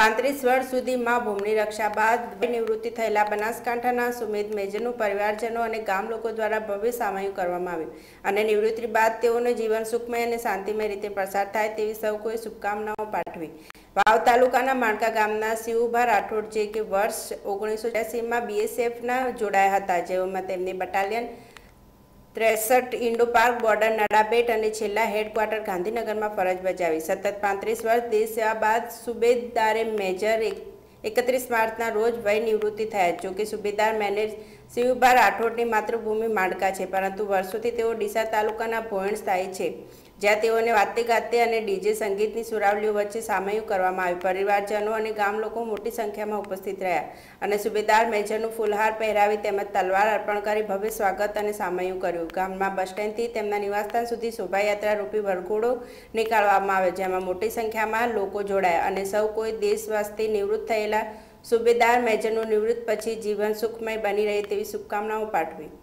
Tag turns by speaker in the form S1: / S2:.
S1: પાંત્રીસ વર્ષ સુધી મા ભૂમની રક્ષા બાદ નિવૃત્તિ થયેલા બનાસકાંઠાના સુમેદ મેજરનું પરિવારજનો અને ગામ લોકો દ્વારા ભવ્ય સામયું કરવામાં આવ્યું. અને નિવૃત્તિ બાદ તેઓને જીવન સુખમય અને શાંતિમય રીતે પસાર થાય તેવી સૌ કોઈ શુભકામનાઓ પાઠવી. વાવ તાલુકાના માણકા ગામના શિવુભા રાઠોડ જે કે વર્ષ ઓગણીસો માં બીએસએફના જોડાયા હતા, જેઓમાં તેમની બટાલિયન ત્રેસઠ ઇન્ડો પાર્ક બોર્ડર નડાબેટ અને છેલ્લા હેડક્વાર્ટર ગાંધીનગરમાં ફરજ બજાવી. સતત પાંત્રીસ વર્ષ દેશ સેવા બાદ સુબેદારે મેજર એક એકત્રીસ માર્ચના રોજ વય નિવૃત્તિ થયા. જોકે સુબેદાર મેનેજ શિવભાર રાઠોડની માતૃભૂમિ માડકા છે, પરંતુ વર્ષોથી તેઓ ડીસા તાલુકાના ભોયણ સ્થાયી છે. જ્યાં તેઓને વાતે ગાતે અને ડીજે સંગીતની સુરાવલીઓ વચ્ચે સામયું કરવામાં આવ્યું પરિવારજનો અને ગામ લોકો મોટી સંખ્યામાં ઉપસ્થિત રહ્યા અને સુબેદાર મેજરનું ફૂલહાર પહેરાવી તેમજ તલવાર અર્પણ કરી ભવ્ય સ્વાગત અને સામયું કર્યું. ગામમાં બસ સ્ટેન્ડથી તેમના નિવાસસ્થાન સુધી શોભાયાત્રા રૂપી વરઘોડો નીકાળવામાં આવ્યો, જેમાં મોટી સંખ્યામાં લોકો જોડાયા અને સૌ કોઈ દેશવાસથી નિવૃત્ત થયેલા સુબેદાર મેજરનું નિવૃત્ત પછી જીવન સુખમય બની રહે તેવી શુભકામનાઓ પાઠવી.